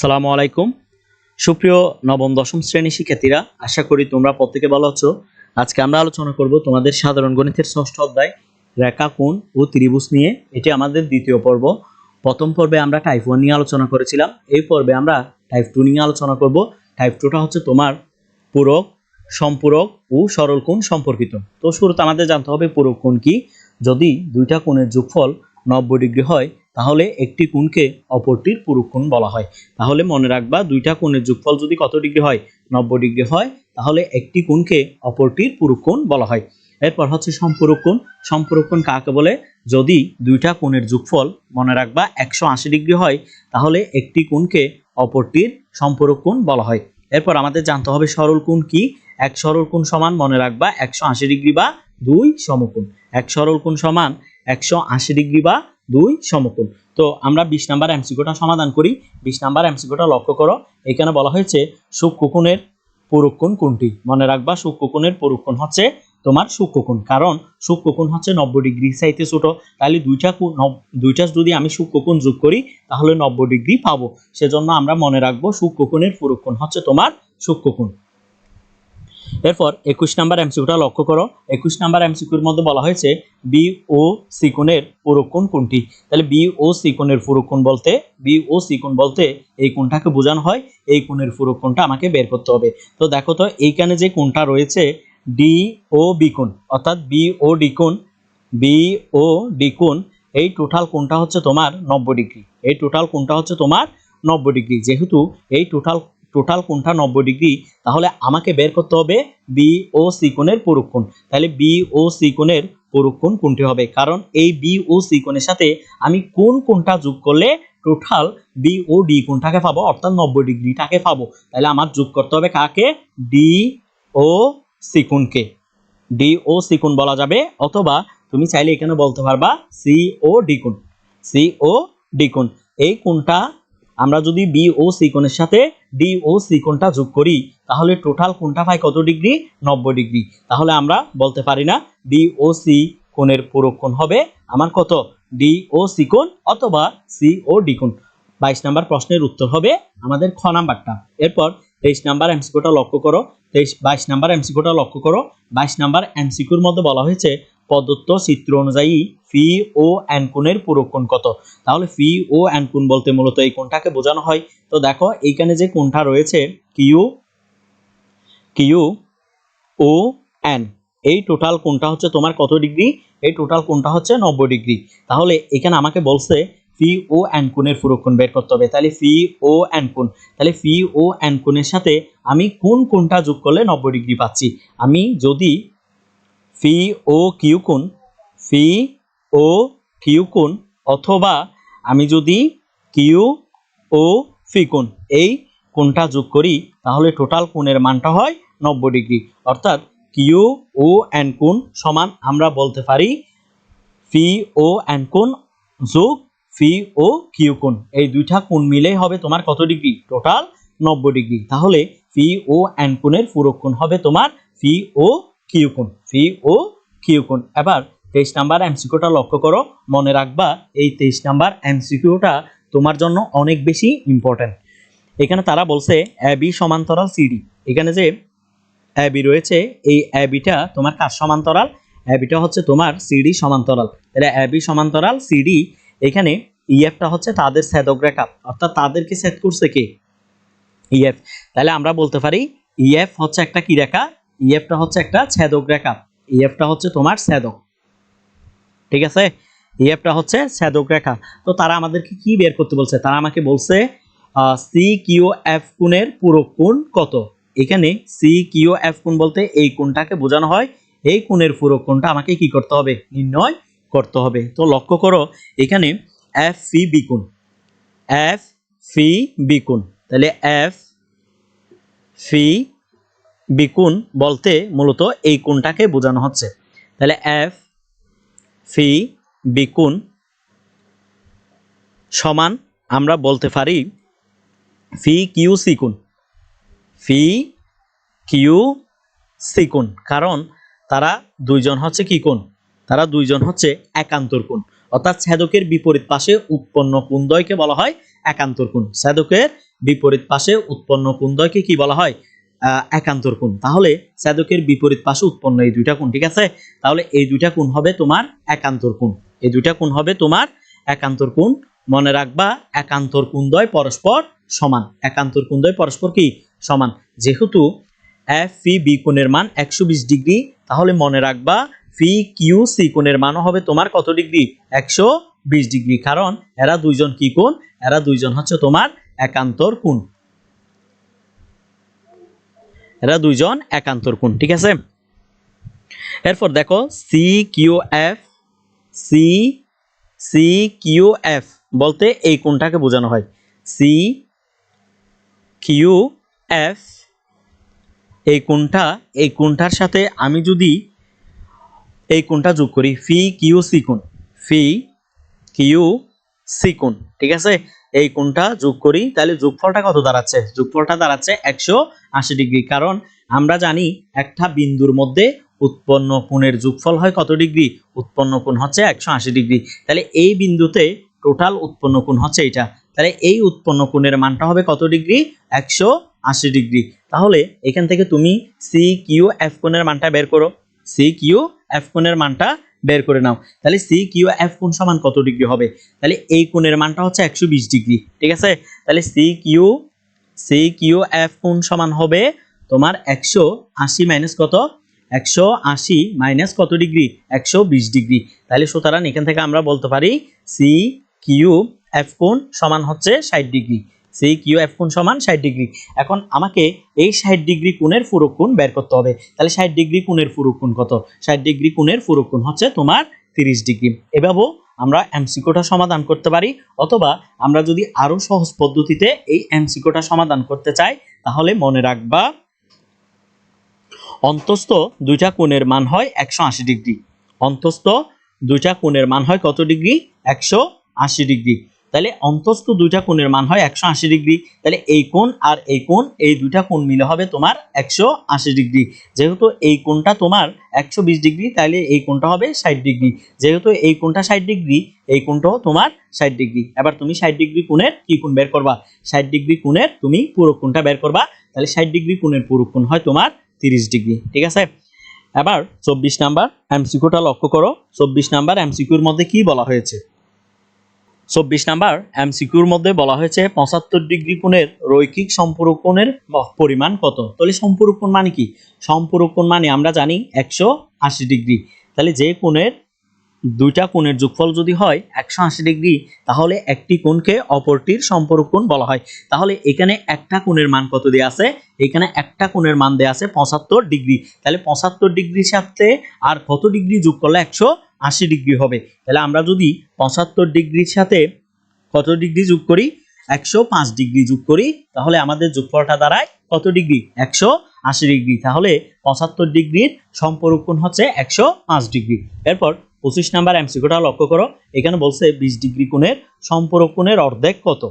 সালামু আলাইকুম। সুপ্রিয় নবম, দশম শ্রেণি শিক্ষার্থীরা, আশা করি তোমরা প্রত্যেকে ভালো আছো। আজকে আমরা আলোচনা করব তোমাদের সাধারণ গণিতের ষষ্ঠ অধ্যায়, রেখা, কোণ ও ত্রিভুজ নিয়ে। এটি আমাদের দ্বিতীয় পর্ব। প্রথম পর্বে আমরা টাইপ ওয়ান নিয়ে আলোচনা করেছিলাম। এই পর্বে আমরা টাইপ টু নিয়ে আলোচনা করব। টাইপ টুটা হচ্ছে তোমার পূরক, সম্পূরক ও সরল কোণ সম্পর্কিত। তো শুরুতে আমাদের জানতে হবে পূরক কোণ কি। যদি দুইটা কোণের যোগফল নব্বই ডিগ্রি হয় তাহলে একটি কোণকে অপরটির পূরক কোণ বলা হয়। তাহলে মনে রাখবা দুইটা কোণের যোগফল যদি কত ডিগ্রি হয়? নব্বই ডিগ্রি হয়। তাহলে একটি কোণকে অপরটির পূরক কোণ বলা হয়। এরপর হচ্ছে সম্পূরক কোণ। সম্পূরক কোণ কাকে বলে? যদি দুইটা কোণের যোগফল মনে রাখবা একশো আশি ডিগ্রি হয়, তাহলে একটি কোণকে অপরটির সম্পূরক কোণ বলা হয়। এরপর আমাদের জানতে হবে সরল কোণ কি? এক সরল কোণ সমান মনে রাখবা একশো আশি ডিগ্রি বা দুই সমকোণ। এক সরল কোণ সমান একশো আশি ডিগ্রি বা দুই সমকোণ তো আমরা বিশ নাম্বার এমসিকিউটা সমাধান করি। বিশ নাম্বার এমসিকিউটা লক্ষ্য করো, এখানে বলা হয়েছে সূক্ষ্মকোণের পূরকোণ কোনটি? মনে রাখবা সূক্ষ্মকোণের পূরকোণ হচ্ছে তোমার সূক্ষ্মকোণ কারণ সূক্ষ্মকোণ হচ্ছে নব্বই ডিগ্রি চাইতে ছোট। তাহলে দুইটা দুইটা যদি আমি সূক্ষ্মকোণ যোগ করি, তাহলে নব্বই ডিগ্রি পাবো। সেজন্য আমরা মনে রাখব সূক্ষ্মকোণের পূরকোণ হচ্ছে তোমার সূক্ষ্মকোণ এরপর একুশ নাম্বার এমসিকিউটা লক্ষ্য করো। একুশ নাম্বার এমসিকিউর মধ্যে বলা হয়েছে বি ও সি কোণের পুরোক্ষণ কোনটি? তাহলে বি ও সি কোণের পুরোক্ষণ বলতে, বি ও সি কোণ বলতে এই কোণটাকে বোঝানো হয়, এই কোণের পুরোক্ষণটা আমাকে বের করতে হবে। তো দেখো তো, এইখানে যে কোণটা রয়েছে, ডি ও বি কোণ, অর্থাৎ বি ও ডি কোণ, বি ও ডি কোণ, এই টোটাল কোণটা হচ্ছে তোমার নব্বই ডিগ্রি। এই টোটাল কোণটা হচ্ছে তোমার নব্বই ডিগ্রি। যেহেতু এই টোটাল টোটাল কোণটা নব্বই ডিগ্রি, তাহলে আমাকে বের করতে হবে বি ও সি কোণের পরক্ষণ তাহলে বি ও সি কোণের পরক্ষণ কোনটি হবে? কারণ এই বি ও সি কোণের সাথে আমি কোন কোণটা যোগ করলে টোটাল বি ও ডি কোণটাকে পাবো, অর্থাৎ নব্বই ডিগ্রিটাকে পাবো? তাহলে আমার যোগ করতে হবে কাকে? ডি ও সি কোণকে। ডি ও সি কোণ বলা যাবে, অথবা তুমি চাইলে এখানে বলতে পারবা সি ও ডি কোণ। সি ও ডি কোণ। এই কোণটা আমরা যদি বি ও সি কোণের সাথে ডি ও সি কোণটা যোগ করি, তাহলে টোটাল কোনটা পাই কত ডিগ্রি? নব্বই ডিগ্রি। তাহলে আমরা বলতে পারি না ডি ও সি কোণের পূরক কোণ হবে আমার কত? ডি ও সি কোণ অথবা সি ও ডি কোণ। বাইশ নাম্বার প্রশ্নের উত্তর হবে আমাদের খ নাম্বারটা। এরপর তেইশ নাম্বার এমসিকিউটা লক্ষ্য করো। তেইশ, বাইশ নাম্বার এমসিকিউটা লক্ষ্য করো। বাইশ নাম্বার এমসিকিউর মধ্যে বলা হয়েছে প্রদত্ত চিত্র অনুযায়ী ফি ও অ্যান কোণের পূরক কোণ কত? তাহলে ফি ও অ্যান কোণ বলতে মূলত এই কোনটাকে বোঝানো হয়। তো দেখো, এইখানে যে কোনটা রয়েছে কিউ কিউ ও অ্যান এই টোটাল কোনটা হচ্ছে তোমার কত ডিগ্রি? এই টোটাল কোনটা হচ্ছে নব্বই ডিগ্রি। তাহলে এখানে আমাকে বলছে, ফি ও অ্যান কোণের পুরক্ষণ বের করতে হবে। তাহলে ফি ও অ্যান কোণ, তাহলে ফি ও অ্যান কোণের সাথে আমি কোন কোনটা যোগ করলে নব্বই ডিগ্রি পাচ্ছি? আমি যদি ফি ও কিউ কোণ, ফি ও কিউ কোণ অথবা আমি যদি কিউ ও ফি কোণ, এই কোণটা যোগ করি, তাহলে টোটাল কোণের মানটা হয় নব্বই ডিগ্রি। অর্থাৎ কিউ ও অ্যান কোণ সমান আমরা বলতে পারি ফি ও অ্যান কোণ যোগ ফি ও কিউ এই দুইটা কোণ মিলেই হবে তোমার কত ডিগ্রি? টোটাল নব্বই ডিগ্রি। তাহলে ফি ও অ্যান কোণের পুরো কোণ হবে তোমার ফি ও কিউ কোণ ফি ও কিউ কোণ এবার তেইশ নাম্বার এমসিকিউটা লক্ষ্য করো, মনে রাখবা এই তেইশ নাম্বার এমসিকিউটা তোমার জন্য অনেক বেশি ইম্পর্ট্যান্ট এখানে তারা বলছে অ্যাবি সমান্তরাল সিডি এখানে যে অ্যাবি রয়েছে, এই অ্যাবিটা তোমার কার সমান্তরাল? অ্যাবিটা হচ্ছে তোমার সিডি সমান্তরাল। তাহলে অ্যাবি সমান্তরাল সিডি এখানে ইএফটা হচ্ছে তাদের ছেদক রেখা। অর্থাৎ তাদেরকে ছেদ করছে কে? ইএফ তাহলে আমরা বলতে পারি ইএফ হচ্ছে একটা কি রেখা? ইএফটা হচ্ছে একটা ছেদক রেখা। ইএফটা হচ্ছে তোমার ছেদক। ঠিক আছে? ইএফটা হচ্ছে ছেদক রেখা। তো তারা আমাদেরকে কি বের করতে বলছে? তারা আমাকে বলছে সি কিউ এফ কোণের পুরো কোণ কত? এখানে সি কিউ এফ কোণ বলতে এই কোণটাকে বোঝানো হয়। এই কোণের পুরো কোণটা আমাকে কি করতে হবে? নির্ণয় করতে হবে। তো লক্ষ্য করো, এখানে এফ ফি বি কোণ। এফ ফি বি কোণ। তাহলে এফ ফি বি কোণ বলতে মূলত এই কোণটাকে বোঝানো হচ্ছে। তাহলে এফ ফি বি কোণ সমান আমরা বলতে পারি ফি কিউ সি কোণ। ফি কিউ সি কোণ, কারণ তারা দুইজন হচ্ছে কি কোণ? তারা দুইজন হচ্ছে একান্তর কোণ। অর্থাৎ ছেদকের বিপরীত পাশে উৎপন্ন কোণদ্বয়কে বলা হয় একান্তর কোণ। ছেদকের বিপরীত পাশে উৎপন্ন কোণদ্বয়কে কি বলা হয়? একান্তর কোণ। তাহলে ছেদকের বিপরীত পাশে উৎপন্ন এই দুইটা কোণ, ঠিক আছে? তাহলে এই দুইটা কোণ হবে তোমার একান্তর কোণ। এই দুইটা কোণ হবে তোমার একান্তর কোণ। মনে রাখবা, একান্তর কোণদ্বয় পরস্পর সমান। একান্তর কোণদ্বয় পরস্পর কি? সমান। যেহেতু এফ ফি বি কোণের মান একশো বিশ ডিগ্রি, তাহলে মনে রাখবা ফি কিউ সি কোণের মানও হবে তোমার কত ডিগ্রি? একশো বিশ ডিগ্রি। কারণ এরা দুইজন কি কোণ? এরা দুইজন হচ্ছে তোমার একান্তর কোণ। এরা দুইজন একান্তর কোণ, ঠিক আছে? এরপর দেখো C Q F C C Q F বলতে এই কোণটাকে বোঝানো হয়। সি কিউ এফ এই কোণটা, এই কোণটার সাথে আমি যদি এই কোণটা যোগ করি ফি কিউ সি কোণ ফি কিউ সি কোণ, ঠিক আছে? এই কোণটা যোগ করি, তাহলে যোগফলটা কত দাঁড়াচ্ছে? যোগফলটা দাঁড়াচ্ছে একশো আশি ডিগ্রি। কারণ আমরা জানি একটা বিন্দুর মধ্যে উৎপন্ন কোণের যোগফল হয় কত ডিগ্রি? উৎপন্ন কোণ হচ্ছে একশো আশি ডিগ্রি। তাহলে এই বিন্দুতে টোটাল উৎপন্ন কোণ হচ্ছে এটা তাহলে এই উৎপন্ন কোণের মানটা হবে কত ডিগ্রি? একশো আশি ডিগ্রি। তাহলে এখান থেকে তুমি সি কিউ এফ কোণের মানটা বের করো। সি কিউ এফ কোণের মানটা বের করে নাও। তাহলে সি কিউ এফ কোণ সমান কত ডিগ্রি হবে? তাহলে এই কোণের মানটা হচ্ছে একশো বিশ ডিগ্রি, ঠিক আছে? তাহলে C Q C Q F কোণ সমান হবে তোমার একশো আশি মাইনাস কত? একশো আশি মাইনাস কত ডিগ্রি? একশো বিশ ডিগ্রি। তাহলে সুতরাং এখান থেকে আমরা বলতে পারি সি কিউ এফ কোণ সমান হচ্ছে ষাট ডিগ্রি। সি কিউ এফ কোণ সমান ষাট ডিগ্রি। এখন আমাকে এই ষাট ডিগ্রি কোণের ফুরক বের করতে হবে। তাহলে ষাট ডিগ্রি কোণের ফুরক কত? ষাট ডিগ্রি কোণের ফুরক হচ্ছে তোমার তিরিশ ডিগ্রি। এভাবেও আমরা এমসিকোটা সমাধান করতে পারি, অথবা আমরা যদি আরও সহজ পদ্ধতিতে এই এমসিকোটা সমাধান করতে চাই, তাহলে মনে রাখবা অন্তস্থ দুইটা কোণের মান হয় একশো আশি ডিগ্রি। অন্তস্থ দুইটা কোণের মান হয় কত ডিগ্রি? একশো আশি ডিগ্রি। তাহলে অন্তস্থ দুইটা কোণের মান হয় একশো আশি ডিগ্রি। তাহলে এই কোণ আর এই কোণ, এই দুইটা কোণ মিলে হবে তোমার একশো আশি ডিগ্রি। যেহেতু এই কোণটা তোমার একশো বিশ ডিগ্রি, তাহলে এই কোণটা হবে ষাট ডিগ্রি। যেহেতু এই কোণটা ষাট ডিগ্রি, এই কোণটাও তোমার ষাট ডিগ্রি। এবার তুমি ষাট ডিগ্রি কোণের কি কোণ বের করবা? ষাট ডিগ্রি কোণের তুমি পুরো কোণটা বের করবা। তাহলে ষাট ডিগ্রি কোণের পুরো কোণ হয় তোমার তিরিশ ডিগ্রি। ঠিক আছে? এবার চব্বিশ নাম্বার এমসিকিউটা লক্ষ্য করো। চব্বিশ নাম্বার এমসিকিউর মধ্যে কি বলা হয়েছে? চব্বিশ নাম্বার, এমসিকিউর মধ্যে বলা হয়েছে পঁচাত্তর ডিগ্রি কোণের রৈখিক সম্পূরকোণের পরিমাণ কত? তাহলে সম্পূরকোণ মানে কি? সম্পূরকোণ মানে আমরা জানি একশো আশি ডিগ্রি। তাহলে যে কোণের দুইটা কোণের যোগফল যদি হয় একশো আশি ডিগ্রি, তাহলে একটি কোণকে অপরটির সম্পর্ক কোণ বলা হয়। তাহলে এখানে একটা কোণের মান কত দেওয়া আছে? এখানে একটা কোণের মান দেওয়া আছে পঁচাত্তর ডিগ্রি। তাহলে পঁচাত্তর ডিগ্রির সাথে আর কত ডিগ্রি যোগ করলে একশো আশি ডিগ্রি হবে? তাহলে আমরা যদি পঁচাত্তর ডিগ্রির সাথে কত ডিগ্রি যোগ করি? একশো পাঁচ ডিগ্রি যোগ করি, তাহলে আমাদের যোগফলটা দাঁড়ায় কত ডিগ্রি? একশো আশি ডিগ্রি। তাহলে পঁচাত্তর ডিগ্রির সম্পর্কণ হচ্ছে একশো পাঁচ ডিগ্রি। এরপর পঁচিশ নাম্বার এমসিকিউটা লক্ষ্য করো। এখানে বলছে বিশ ডিগ্রি কোণের সম্পর্কণের অর্ধেক কত?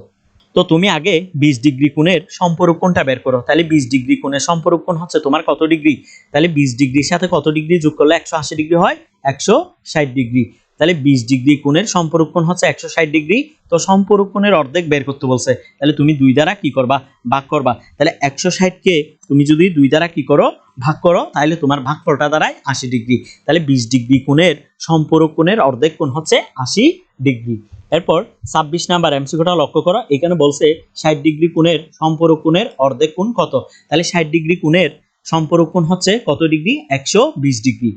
তো তুমি আগে বিশ ডিগ্রি কোণের সম্পর্কণটা বের করো। তাহলে বিশ ডিগ্রি কোণের সম্পর্কণ হচ্ছে তোমার কত ডিগ্রি? তাহলে বিশ ডিগ্রির সাথে কত ডিগ্রি যোগ করলে একশো আশি ডিগ্রি হয়? একশো ষাট ডিগ্রি। তাহলে বিশ ডিগ্রি কোণের সম্পর্কণ হচ্ছে একশো ষাট ডিগ্রি। তো সম্পর্কণের অর্ধেক বের করতে বলছে। তাহলে তুমি দুই দ্বারা কি করবা? ভাগ করবা। তাহলে একশো ষাটকে তুমি যদি দুই দ্বারা কি করো? ভাগ করো, তাহলে তোমার ভাগফলটা দাঁড়ায় আশি ডিগ্রি। তাহলে বিশ ডিগ্রি কোণের সম্পর্কণের অর্ধেক কোণ হচ্ছে আশি ডিগ্রি। এরপর ছাব্বিশ নাম্বার এমসিকিউটা লক্ষ্য করো। এখানে বলছে ষাট ডিগ্রি কোণের সম্পর্কণের অর্ধেক কোণ কত? তাহলে ষাট ডিগ্রি কোণের সম্পর্কণ হচ্ছে কত ডিগ্রি? একশো বিশ ডিগ্রি।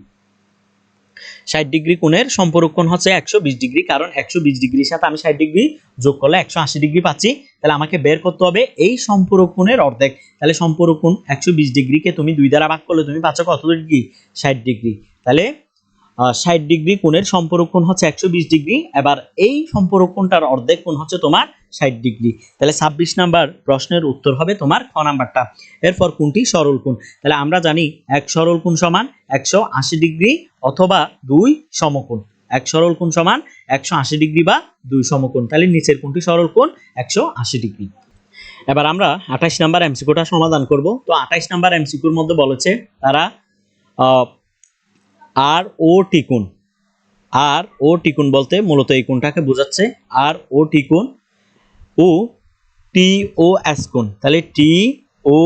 ষাট ডিগ্রি কোণের সম্পর্কণ হচ্ছে একশো বিশ ডিগ্রি। কারণ একশো বিশ ডিগ্রির সাথে আমি ষাট ডিগ্রি যোগ করলে একশো আশি ডিগ্রি পাচ্ছি। তাহলে আমাকে বের করতে হবে এই সম্পর্কণের অর্ধেক। তাহলে সম্পর্কণ একশো বিশ ডিগ্রিকে তুমি দুই দ্বারা ভাগ করলে তুমি পাচ্ছ কত ডিগ্রি? ষাট ডিগ্রি। তাহলে ষাট ডিগ্রি কোণের সম্পর্কণ হচ্ছে একশো বিশ ডিগ্রি। এবার এই সম্পর্কণটার অর্ধেক কোণ হচ্ছে তোমার ষাট ডিগ্রি। তাহলে ছাব্বিশ নাম্বার প্রশ্নের উত্তর হবে তোমার খ নাম্বারটা। এরপর কোনটি? সরল কোণ। তাহলে আমরা জানি এক সরল কোণ সমান একশো আশি ডিগ্রি অথবা দুই সমকোণ। এক সরল কোণ সমান একশো আশি ডিগ্রি বা দুই সমকোণ। তাহলে নিচের কোনটি? সরল কোণ একশো আশি ডিগ্রি। এবার আমরা আঠাশ নাম্বার এমসিকিউটা সমাধান করব। তো আঠাশ নাম্বার এমসিকিউর মধ্যে বলেছে তারা আর ও টি কোণ। আর ও টিকুন বলতে মূলত এই কোণটাকে বোঝাচ্ছে। আর ও টিকুন ও, টি, ও কোণ। তাহলে টি, ও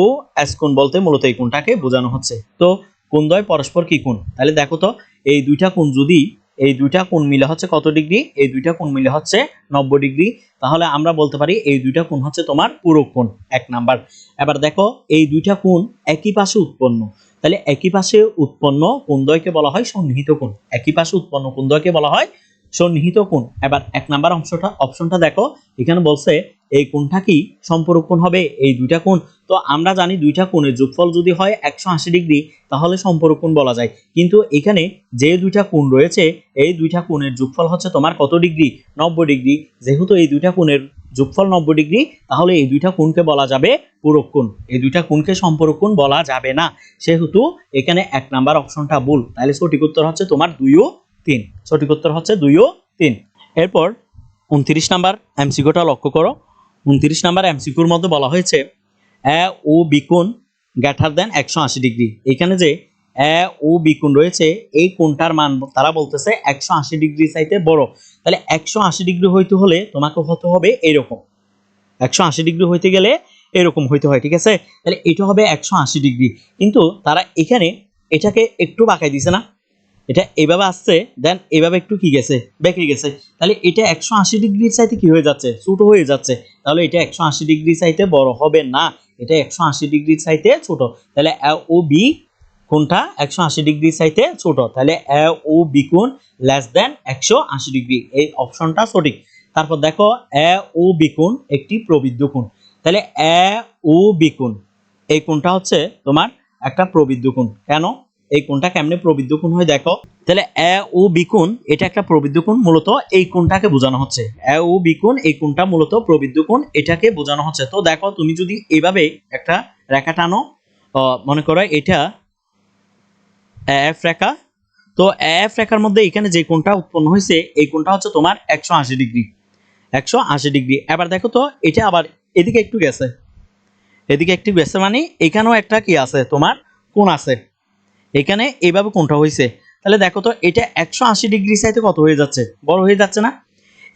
কোণ বলতে মূলত এই কোণটাকে বোঝানো হচ্ছে। তো কোণদ্বয় পরস্পর কি কোণ? তাহলে দেখো তো, এই দুইটা কোণ যদি, এই দুইটা কোণ মিলে হচ্ছে কত ডিগ্রি? এই দুইটা কোণ মিলে হচ্ছে নব্বই ডিগ্রি। তাহলে আমরা বলতে পারি এই দুইটা কোণ হচ্ছে তোমার পুরো কোণ, এক নাম্বার। এবার দেখো, এই দুইটা কোণ একই পাশে উৎপন্ন। তাহলে একই পাশে উৎপন্ন কোণদ্বয়কে বলা হয় সন্নিহিত কোণ। একই পাশে উৎপন্ন কোণদ্বয়কে বলা হয় সন্নিহিত কোণ। এবার এক নাম্বার অংশটা, অপশনটা দেখো। এখানে বলছে, এই কোণটা কি সম্পূরক কোণ হবে? এই দুইটা কোণ। তো আমরা জানি দুইটা কোণের যোগফল যদি হয় একশো আশি ডিগ্রি, তাহলে সম্পূরক কোণ বলা যায়। কিন্তু এখানে যে দুইটা কোণ রয়েছে, এই দুইটা কোণের যোগফল হচ্ছে তোমার কত ডিগ্রি? নব্বই ডিগ্রি। যেহেতু এই দুইটা কোণের যোগফল নব্বই ডিগ্রি, তাহলে এই দুইটা কোণকে বলা যাবে পূরক কোণ। এই দুইটা কোণকে সম্পূরক কোণ বলা যাবে না। সেহেতু এখানে এক নাম্বার অপশনটা ভুল। তাহলে সঠিক উত্তর হচ্ছে তোমার দুই ও তিন। সঠিক উত্তর হচ্ছে দুই ও তিন। এরপর উনত্রিশ নাম্বার এমসিকিউটা লক্ষ্য করো। উনত্রিশ নাম্বার এমসিকিউর মধ্যে বলা হয়েছে, এ ও বিকোণ গ্যাটার দেন একশো আশি ডিগ্রি। এখানে যে এ ও বিকোণ রয়েছে, এই কোণটার মান তারা বলতেছে একশো আশি ডিগ্রি চাইতে বড়। তাহলে একশো আশি ডিগ্রি হইতে হলে তোমাকে হতে হবে এরকম। একশো আশি ডিগ্রি হইতে গেলে এরকম হইতে হয়, ঠিক আছে? তাহলে এটা হবে একশো আশি ডিগ্রি। কিন্তু তারা এখানে এটাকে একটু বাঁকাই দিছে না। এটা এভাবে আসছে দেন এভাবে একটু কি গেছে? বেঁকে গেছে। তাহলে এটা একশো আশি ডিগ্রির চাইতে কি হয়ে যাচ্ছে? ছোট হয়ে যাচ্ছে। তাহলে এটা একশো আশি ডিগ্রি চাইতে বড় হবে না। এটা একশো আশি ডিগ্রির চাইতে ছোট। তাহলে ও বি কোনটা? একশো আশি ডিগ্রির চাইতে ছোট। তাহলে ও বি কোণ লেস দেন একশো আশি ডিগ্রি। এই অপশনটা সঠিক। তারপর দেখো ও বি কোণ একটি প্রবৃদ্ধ কোণ। তাহলে ও বি কোণ, এই কোণটা হচ্ছে তোমার একটা প্রবৃদ্ধ কোণ। কেন? এই কোণটা কেমনে প্রবৃদ্ধ কোণ হয় দেখো। তাহলে এ ও বি কোণ, এটা একটা প্রবৃদ্ধ কোণ, মূলত এই কোণটাকে বোঝানো হচ্ছে। এ ও বি কোণ, এই কোণটা মূলত প্রবৃদ্ধ কোণ, এটাকে বোঝানো হচ্ছে। তো দেখো, তুমি যদি এভাবে একটা রেখা টানো মনে করো এটা এফ রেখা, তো এফ রেখার মধ্যে এখানে যে কোণটা উৎপন্ন হয়েছে, এই কোণটা হচ্ছে তোমার একশো আশি ডিগ্রি। একশো আশি ডিগ্রি। এবার দেখো তো, এটা আবার এদিকে একটু গেছে। এদিকে একটু গেছে মানে এখানেও একটা কি আছে, তোমার কোণ আছে। এখানে এইভাবে কোনটা হয়েছে? তাহলে দেখো তো, এটা একশো আশি ডিগ্রি চাইতে কত হয়ে যাচ্ছে? বড় হয়ে যাচ্ছে না?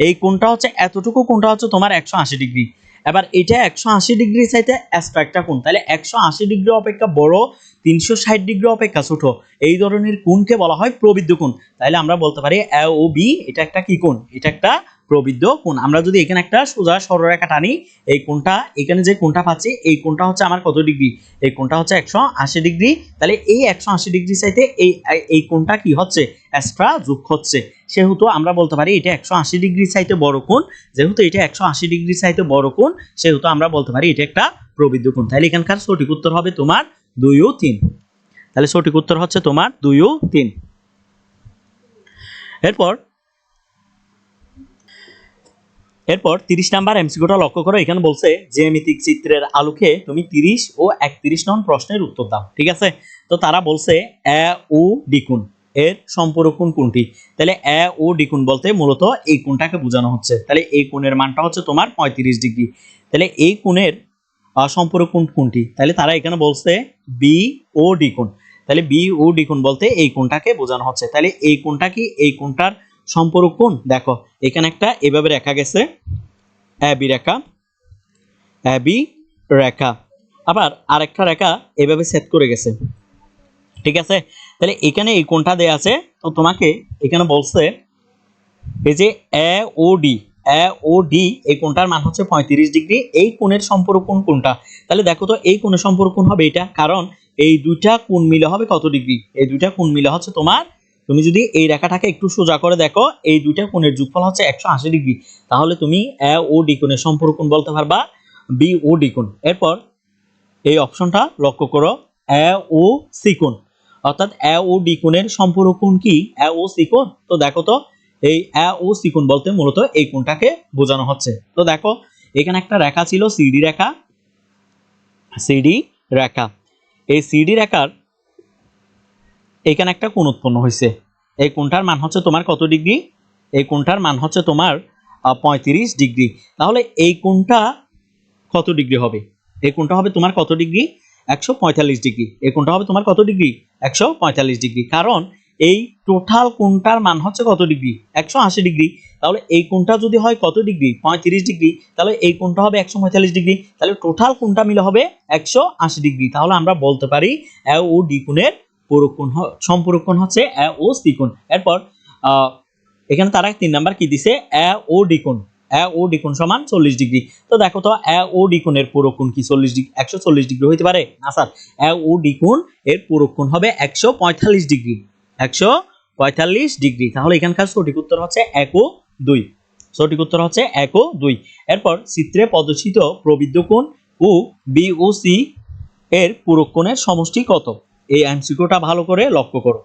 এই কোনটা হচ্ছে এতটুকু, কোনটা হচ্ছে তোমার একশো আশি ডিগ্রি? এবার এটা একশো আশি ডিগ্রি চাইতে এক্সট্রা কোন? তাহলে একশো আশি ডিগ্রি অপেক্ষা বড়, তিনশো ষাট ডিগ্রি অপেক্ষা ছোট। এই ধরনের কোণকে বলা হয় প্রবৃদ্ধ কোণ? তাহলে আমরা বলতে পারি ও বি এটা একটা কি কোণ? এটা একটা প্রবৃদ্ধ কোণ। আমরা যদি এখানে একটা সোজা সরলরেখা টানি, এই কোণটা, এখানে যে কোণটা পাচ্ছি, এই কোণটা হচ্ছে আমার কত ডিগ্রি? এই কোণটা হচ্ছে একশো আশি ডিগ্রি। তাহলে এই একশো আশি ডিগ্রি চাইতে এই এই কোণটা কি হচ্ছে? এক্সট্রা যোগ হচ্ছে। সেহেতু আমরা বলতে পারি এটা একশো আশি ডিগ্রি চাইতে বড় কোণ। যেহেতু এটা একশো আশি ডিগ্রি চাইতে বড় কোণ, সেহেতু আমরা বলতে পারি এটা একটা প্রবৃদ্ধ কোণ। তাহলে এখানকার সঠিক উত্তর হবে তোমার দুই ও তিন। তাহলে সঠিক উত্তর হচ্ছে তোমার দুই ও তিন। এরপর এরপর তিরিশ নাম্বার এমসিকিউটা লক্ষ্য করো, এখানে বলছে জ্যামিতিক চিত্রের আলোকে তুমি তিরিশ ও একত্রিশ নং প্রশ্নের উত্তর দাও, ঠিক আছে? তো তারা বলছে এ, ও ডিকুন এর সম্পূরক কোণ কোনটি? তাহলে এ, ও ডিকুন বলতে মূলত এই কোণটাকে বোঝানো হচ্ছে। তাহলে এই কোণের মানটা হচ্ছে তোমার পঁয়ত্রিশ ডিগ্রি। তাহলে এই কোণের সম্পূরক কোনটি? তাহলে তারা এখানে বলছে বি ও ডি কোণ। তাহলে বি ও ডি কোণ বলতে এই কোণটাকে বোঝানো হচ্ছে। তাহলে এই কোণটা কি? এই কোণটার সম্পর্ক কোন দেখো, এখানে একটা এভাবে রেখা গেছে। বি রেখা বি রেখা। আবার আরেকটা রেখা এভাবে সেট করে গেছে। ঠিক আছে? তাহলে এখানে এই কোনটা দেয়া আছে। তো তোমাকে এখানে বলছে, এই যে এ ও ডি, এ ও ডি, এই কোণটার মান হচ্ছে পঁয়ত্রিশ ডিগ্রি। এই কোণের সম্পর্ক কোন কোনটা তাহলে দেখো তো, এই কোণের সম্পর্ক কোন হবে এটা। কারণ এই দুইটা কোণ মিলে হবে কত ডিগ্রি? এই দুইটা কোণ মিলে হচ্ছে তোমার তুমি যদি এই রেখাটাকে একটু সোজা করে দেখো, এই দুইটা কোণের যোগফল হচ্ছে একশো আশি ডিগ্রি। তাহলে তুমি এ ও ডি কোণের সম্পর্ক কোণ বলতে পারবা, বি ও ডি কোণ। এরপর এই অপশনটা লক্ষ্য করো, এ ও সি কোণ। অর্থাৎ এ ও ডি কোণের সম্পর্ক কোণ কি? এ ও সি কোণ। তো দেখো তো, এই এ ও সি কোণ বলতে মূলত এই কোণটাকে বোঝানো হচ্ছে। তো দেখো, এখানে একটা রেখা ছিল সিডি রেখা সিডি রেখা। এই সিডি রেখার এখানে একটা কোণ উৎপন্ন হয়েছে এই কোণটার মান হচ্ছে তোমার কত ডিগ্রি? এই কোণটার মান হচ্ছে তোমার পঁয়ত্রিশ ডিগ্রি। তাহলে এই কোণটা কত ডিগ্রি হবে? এই কোণটা হবে তোমার কত ডিগ্রি? একশো পঁয়তাল্লিশ ডিগ্রি। এই কোণটা হবে তোমার কত ডিগ্রি? একশো পঁয়তাল্লিশ ডিগ্রি। কারণ এই টোটাল কোণটার মান হচ্ছে কত ডিগ্রি? একশো আশি ডিগ্রি। তাহলে এই কোণটা যদি হয় কত ডিগ্রি? পঁয়ত্রিশ ডিগ্রি। তাহলে এই কোণটা হবে একশো পঁয়তাল্লিশ ডিগ্রি। তাহলে টোটাল কোণটা মিলে হবে একশো আশি ডিগ্রি। তাহলে আমরা বলতে পারি ও ডি কোণের পুরোকোণ হ- সম্পূরক হচ্ছে এ ও সি কোণ এরপর এখানে তারা তিন নাম্বার কি দিছে? এ ও ডি কোণ এ ও ডি কোণ সমান চল্লিশ ডিগ্রি। তো দেখো তো, এ ও ডি কোণের পুরোকোণ কি চল্লিশ ডিগ্রি, একশো চল্লিশ ডিগ্রি হইতে পারে? না স্যার, এ ও ডি কোণ এর পুরোকোণ হবে একশো পঁয়তাল্লিশ ডিগ্রি। একশো পঁয়তাল্লিশ ডিগ্রি। তাহলে এখানকার সঠিক উত্তর হচ্ছে এক ও দুই। সঠিক উত্তর হচ্ছে এক ও দুই। এরপর, চিত্রে প্রদর্শিত প্রবৃদ্ধ কোণ ও বি ও সি এর পুরোকোণের সমষ্টি কত? এই এমসিকিউটা ভালো করে লক্ষ্য করো।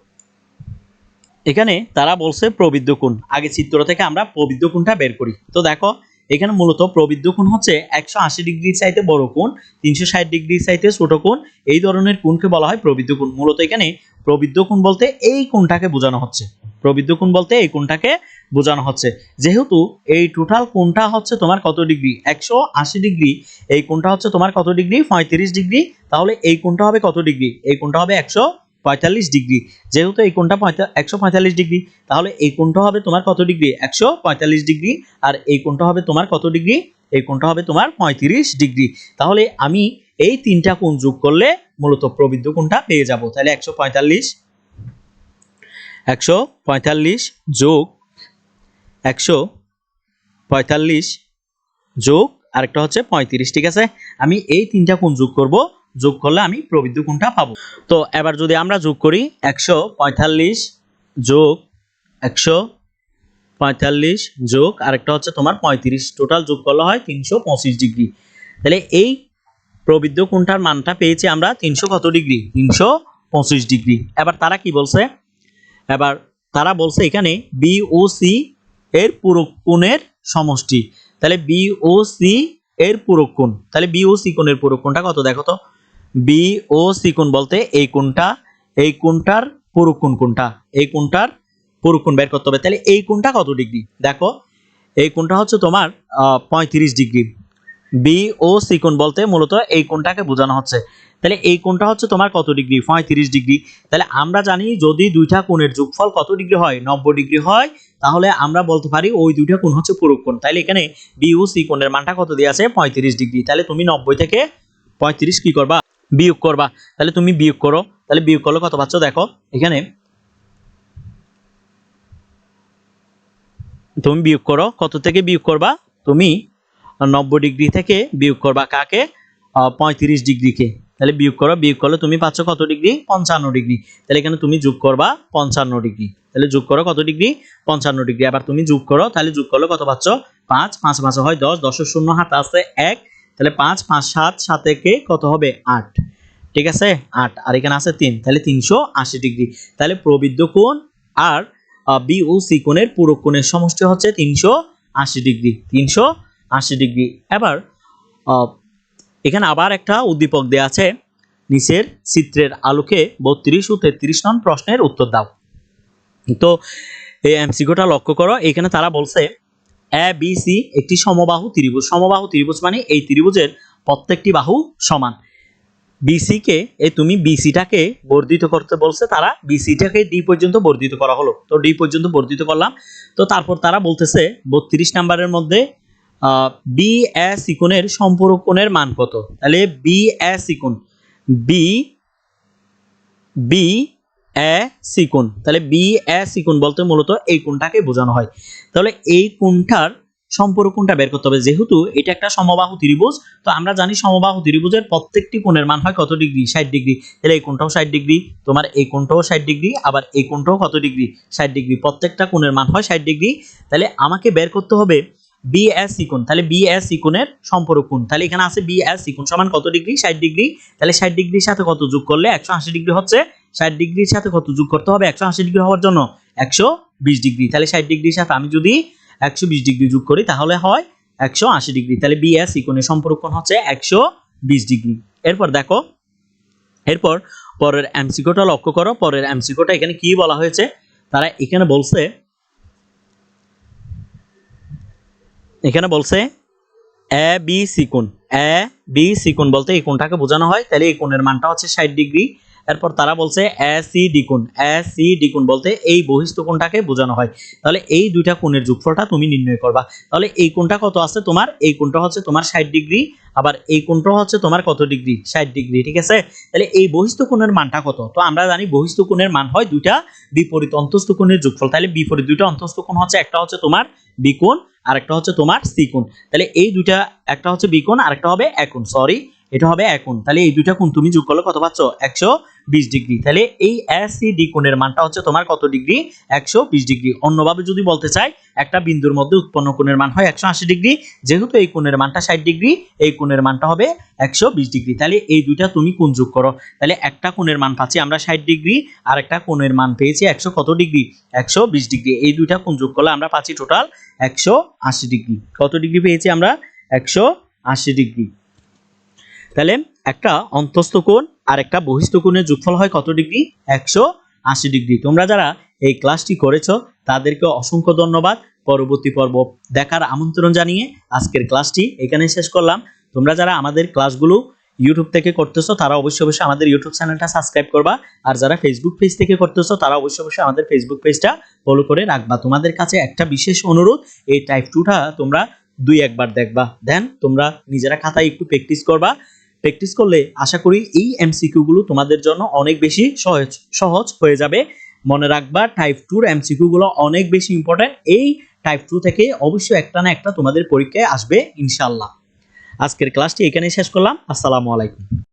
এখানে তারা বলছে প্রবৃদ্ধ কোণ। আগে চিত্র থেকে আমরা প্রবৃদ্ধ কোণটা বের করি। তো দেখো এখানে মূলত প্রবৃদ্ধ কোণ হচ্ছে একশো আশি ডিগ্রির চাইতে বড় কোণ, তিনশো ষাট ডিগ্রির চাইতে ছোট কোণ। এই ধরনের কোণকে বলা হয় প্রবৃদ্ধ কোণ। মূলত এখানে প্রবৃদ্ধ কোণ বলতে এই কোণটাকে বোঝানো হচ্ছে। প্রবৃদ্ধ কোণ বলতে এই কোণটাকে বোঝানো হচ্ছে। যেহেতু এই টোটাল কোণটা হচ্ছে তোমার কত ডিগ্রি? একশো আশি ডিগ্রি। এই কোণটা হচ্ছে তোমার কত ডিগ্রি? পঁয়ত্রিশ ডিগ্রি। তাহলে এই কোণটা হবে কত ডিগ্রি? এই কোণটা হবে একশো পঁয়তাল্লিশ ডিগ্রি। যেহেতু এই কোণটা একশো পঁয়তাল্লিশ ডিগ্রি, তাহলে এই কোণটা হবে তোমার কত ডিগ্রি? একশো পঁয়তাল্লিশ ডিগ্রি। আর এই কোণটা হবে তোমার কত ডিগ্রি? এই কোণটা হবে তোমার পঁয়ত্রিশ ডিগ্রি। তাহলে আমি এই তিনটা কোণ যোগ করলে মূলত প্রবৃদ্ধ কোণটা পেয়ে যাব। তাহলে একশো পঁয়তাল্লিশ একশো পঁয়তাল্লিশ যোগ একশো পঁয়তাল্লিশ যোগ আরেকটা হচ্ছে পঁয়ত্রিশ, ঠিক আছে? আমি এই তিনটা কোণ যোগ করব যোগ করলে আমি প্রবৃদ্ধ কোণটা পাবো। তো এবার যদি আমরা যোগ করি, একশো পঁয়তাল্লিশ যোগ একশো পঁয়তাল্লিশ যোগ, আরেকটা হচ্ছে তোমার পঁয়ত্রিশ। টোটাল যোগ করলে হয় তিনশো পঁচিশ ডিগ্রি। তাহলে এই প্রবৃদ্ধ কোণটার মানটা পেয়েছি আমরা তিনশো কত ডিগ্রি? তিনশো পঁচিশ ডিগ্রি। এবার তারা কি বলছে? এবার তারা বলছে এখানে বি ও সি এর পুরো কোণের সমষ্টি। তাহলে বি ও সি এর পুরো কোণ। তাহলে বি ও সি কোণের পুরো কোণটা কত? দেখো তো। বি ও সি কোণ বলতে এই কোণটা, এই কোণটার পুরো কোণটা, এই কোণটার পুরো বের করতে হবে। তাহলে এই কত ডিগ্রি? দেখো, এই হচ্ছে তোমার পঁয়ত্রিশ ডিগ্রি। বি ও সি বলতে মূলত এই কোণটাকে বোঝানো হচ্ছে। তাহলে এই হচ্ছে তোমার কত ডিগ্রি? পঁয়ত্রিশ ডিগ্রি। তাহলে আমরা জানি যদি দুইটা কোণের যোগফল কত ডিগ্রি হয়? নব্বই ডিগ্রি হয়। তাহলে আমরা বলতে পারি ওই দুইটা কোণ হচ্ছে পুরুষ কোণ তাহলে এখানে বি ও সি কোণের মানটা কত দিয়ে আছে? পঁয়ত্রিশ ডিগ্রি। তাহলে তুমি নব্বই থেকে পঁয়ত্রিশ কি করবা? বিয়োগ করবা। তাহলে তুমি বিয়োগ করো। তাহলে বিয়োগ করলে কত পাচ্ছ? দেখো, এখানে তুমি বিয়োগ করো। কত থেকে বিয়োগ করবা? তুমি নব্বই ডিগ্রি থেকে বিয়োগ করবা কাকে? পঁয়ত্রিশ ডিগ্রিকে। তাহলে বিয়োগ করো। বিয়োগ করলে তুমি পাচ্ছ কত ডিগ্রি? পঞ্চান্ন ডিগ্রি। তাহলে এখানে তুমি যোগ করবা পঞ্চান্ন ডিগ্রি। তাহলে যোগ করো কত ডিগ্রি? পঞ্চান্ন ডিগ্রি। আবার তুমি যোগ করো, তাহলে যোগ করলে কত পাচ্ছ? পাঁচ। পাঁচ পাঁচ হয় দশ। দশের শূন্য হাত আছে এক। তাহলে পাঁচ পাঁচ, সাত সাত, একে কত হবে? আট। ঠিক আছে? আট। আর এখানে আছে তিন। তাহলে তিনশো আশি ডিগ্রি। তাহলে প্রবৃদ্ধ কোণ আর বি ও সি কোণের পুরো কোণের সমষ্টি হচ্ছে তিনশো আশি ডিগ্রি। তিনশো আশি ডিগ্রি। এবার এখানে আবার একটা উদ্দীপক দেওয়া আছে। নিচের চিত্রের আলোকে বত্রিশ ও তেত্রিশ নং প্রশ্নের উত্তর দাও। তো এই এমসিকিউটা লক্ষ্য করো। এখানে তারা বলছে এ বি সি একটি সমবাহু ত্রিভুজ। সমবাহু ত্রিভুজ মানে এই ত্রিভুজের প্রত্যেকটি বাহু সমান। বিসিকে এই তুমি বিসিটাকে বর্ধিত করতে বলছে, তারা বিসিটাকে ডি পর্যন্ত বর্ধিত করা হলো। তো ডি পর্যন্ত বর্ধিত করলাম। তো তারপর তারা বলতেছে বত্রিশ নাম্বারের মধ্যে বি এস ইকোনের সম্পূরক কোণের মান কত? তাহলে বি এস ইকোন বি বি এ সিকুন তাহলে বি, এ সিকুন বলতে মূলত এই কোণটাকে বোঝানো হয়। তাহলে এই কোণটার সম্পর্ক কোণটা বের করতে হবে। যেহেতু এটা একটা সমবাহু ত্রিভুজ, তো আমরা জানি সমবাহু ত্রিভুজের প্রত্যেকটি কোণের মান হয় কত ডিগ্রি? ষাট ডিগ্রি। তাহলে এই কোণটাও ষাট ডিগ্রি, তোমার এই কোণটাও ষাট ডিগ্রি, আবার এই কোণটাও কত ডিগ্রি? ষাট ডিগ্রি। প্রত্যেকটা কোণের মান হয় ষাট ডিগ্রি। তাহলে আমাকে বের করতে হবে বি এস ইকুন তাহলে বি এস ইকুনের সম্পর্ক কোণ। তাহলে এখানে আছে বি এস ইকুন সমান কত ডিগ্রি? ষাট ডিগ্রি। তাহলে ষাট ডিগ্রির সাথে কত যোগ করলে? একশো আশি ডিগ্রি হচ্ছে ষাট ডিগ্রির সাথে কত যোগ করতে হবে? একশো আশি ডিগ্রি হওয়ার জন্য একশো বিশ ডিগ্রি। তাহলে ষাট ডিগ্রির সাথে আমি যদি একশো বিশ ডিগ্রি যোগ করি, তাহলে হয় একশো আশি ডিগ্রি। তাহলে বি এস ইকুনের সম্পর্ক কোণ হচ্ছে একশো বিশ ডিগ্রি। এরপর দেখো, এরপর পরের এমসিকোটা লক্ষ্য করো। পরের এমসিকোটা এখানে কি বলা হয়েছে? তারা এখানে বলছে এখানে বলছে এ বি সি কোণ। এ বি সি কোণ বলতে এই কোণটাকে বোঝানো হয়। তাহলে এই কোণের মানটা হচ্ছে ষাট ডিগ্রি। এরপর তারা বলছে এসি দ্বিগুণ বলতে এই বহিস্থ কোণটাকে বোঝানো হয়। তাহলে এই দুইটা কোণের যোগফলটা তুমি নির্ণয় করবা। তাহলে এই কোণটা কত আছে তোমার? এই কোণটা হচ্ছে তোমার ষাট ডিগ্রি, আবার এই কোণটা হচ্ছে তোমার কত ডিগ্রি? ষাট ডিগ্রি, ঠিক আছে? তাহলে এই বহিস্থ কোণের মানটা কত? তো আমরা জানি বহিস্থ কোণের মান হয় দুইটা বিপরীত অন্তস্থ কোণের যোগফল। তাহলে বিপরীত দুইটা অন্তস্থ কোণ হচ্ছে, একটা হচ্ছে তোমার বিকোণ আর একটা হচ্ছে তোমার সিকোণ তাহলে এই দুইটা, একটা হচ্ছে বিকোণ আর একটা হবে একোণ সরি এটা হবে একোণ তাহলে এই দুইটা কোণ তুমি যোগ করলে কত পাচ্ছ? একশো বিশ ডিগ্রি। তাহলে এই এস সি ডি কোণের মানটা হচ্ছে তোমার কত ডিগ্রি? একশো বিশ ডিগ্রি। অন্যভাবে যদি বলতে চাই, একটা বিন্দুর মধ্যে উৎপন্ন কোণের মান হয় একশো আশি ডিগ্রি। যেহেতু এই কোণের মানটা ষাট ডিগ্রি, এই কোণের মানটা হবে একশো বিশ ডিগ্রি। তাহলে এই দুইটা তুমি কোণ যোগ করো। তাহলে একটা কোণের মান পাচ্ছি আমরা ষাট ডিগ্রি, আর একটা কোণের মান পেয়েছি একশো কত ডিগ্রি? একশো বিশ ডিগ্রি। এই দুইটা কোণ যোগ করলে আমরা পাচ্ছি টোটাল একশো আশি ডিগ্রি। কত ডিগ্রি পেয়েছি আমরা? একশো আশি ডিগ্রি। তাহলে একটা অন্তস্থ কোণ আর একটা বহিস্থ কোণের যোগফল হয় কত ডিগ্রি? একশো আশি ডিগ্রি। তোমরা যারা এই ক্লাসটি করেছ, তাদেরকে অসংখ্য ধন্যবাদ। পরবর্তী পর্ব দেখার আমন্ত্রণ জানিয়ে আজকের ক্লাসটি এখানে শেষ করলাম। তোমরা যারা আমাদের ক্লাসগুলো ইউটিউব থেকে করতেছো, তারা অবশ্যই অবশ্যই আমাদের ইউটিউব চ্যানেলটা সাবস্ক্রাইব করবা। আর যারা ফেসবুক পেজ থেকে করতেছো, তারা অবশ্যই অবশ্যই আমাদের ফেসবুক পেজটা ফলো করে রাখবা। তোমাদের কাছে একটা বিশেষ অনুরোধ, এই টাইপ টুটা তোমরা দুই একবার দেখবা। দেন তোমরা নিজেরা খাতায় একটু প্র্যাকটিস করবা। প্র্যাকটিস করলে আশা করি এই এমসিকিউ গুলো তোমাদের জন্য অনেক বেশি সহজ সহজ হয়ে যাবে। মনে রাখবা টাইপ টুর এমসিকিউ গুলো অনেক বেশি ইম্পর্ট্যান্ট এই টাইপ টু থেকে অবশ্যই একটা না একটা তোমাদের পরীক্ষায় আসবে ইনশাল্লাহ আজকের ক্লাসটি এখানেই শেষ করলাম। আসসালামু আলাইকুম।